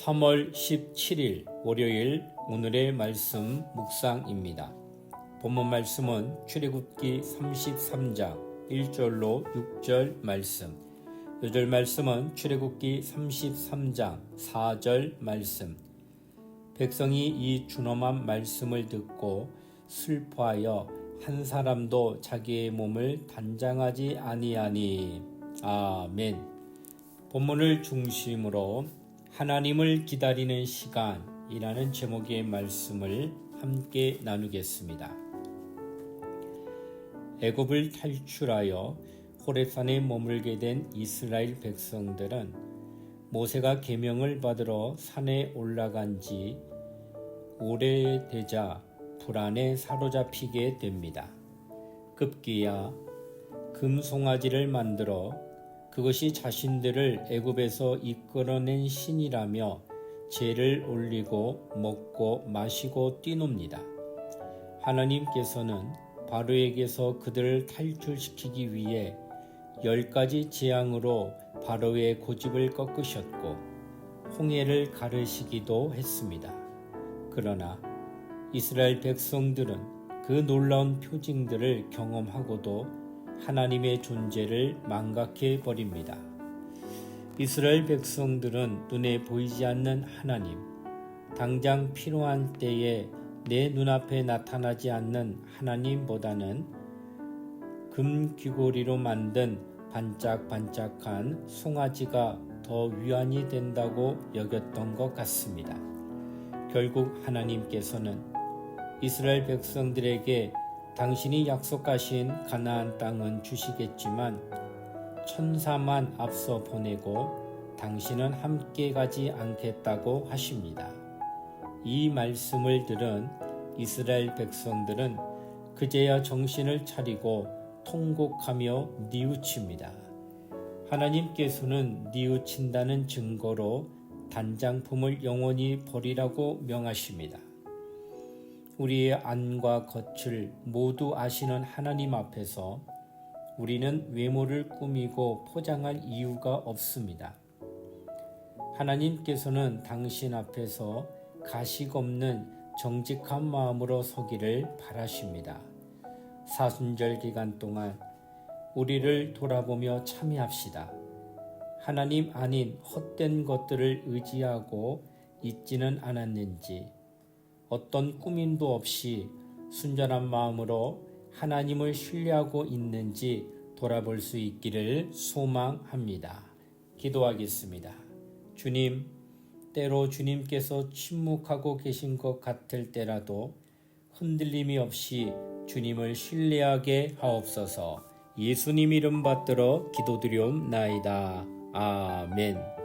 3월 17일 월요일 오늘의 말씀 묵상입니다. 본문 말씀은 출애굽기 33장 1절로 6절 말씀. 요절 말씀은 출애굽기 33장 4절 말씀. 백성이 이 준엄한 말씀을 듣고 슬퍼하여 한 사람도 자기의 몸을 단장하지 아니하니 아멘. 본문을 중심으로 하나님을 기다리는 시간이라는 제목의 말씀을 함께 나누겠습니다. 애굽을 탈출하여 호렙산에 머물게 된 이스라엘 백성들은 모세가 계명을 받으러 산에 올라간 지 오래되자 불안에 사로잡히게 됩니다. 급기야 금송아지를 만들어 그것이 자신들을 애굽에서 이끌어낸 신이라며 죄를 올리고 먹고 마시고 뛰놉니다. 하나님께서는 바로에게서 그들을 탈출시키기 위해 열 가지 재앙으로 바로의 고집을 꺾으셨고 홍해를 가르시기도 했습니다. 그러나 이스라엘 백성들은 그 놀라운 표징들을 경험하고도 하나님의 존재를 망각해 버립니다. 이스라엘 백성들은 눈에 보이지 않는 하나님, 당장 필요한 때에 내 눈앞에 나타나지 않는 하나님보다는 금 귀고리로 만든 반짝반짝한 송아지가 더 위안이 된다고 여겼던 것 같습니다. 결국 하나님께서는 이스라엘 백성들에게 당신이 약속하신 가나안 땅은 주시겠지만 천사만 앞서 보내고 당신은 함께 가지 않겠다고 하십니다. 이 말씀을 들은 이스라엘 백성들은 그제야 정신을 차리고 통곡하며 뉘우칩니다. 하나님께서는 뉘우친다는 증거로 단장품을 영원히 버리라고 명하십니다. 우리의 안과 겉을 모두 아시는 하나님 앞에서 우리는 외모를 꾸미고 포장할 이유가 없습니다. 하나님께서는 당신 앞에서 가식 없는 정직한 마음으로 서기를 바라십니다. 사순절 기간 동안 우리를 돌아보며 참여합시다. 하나님 아닌 헛된 것들을 의지하고 있지는 않았는지 어떤 꾸밈도 없이 순전한 마음으로 하나님을 신뢰하고 있는지 돌아볼 수 있기를 소망합니다. 기도하겠습니다. 주님, 때로 주님께서 침묵하고 계신 것 같을 때라도 흔들림이 없이 주님을 신뢰하게 하옵소서 예수님 이름 받들어 기도드리옵나이다. 아멘.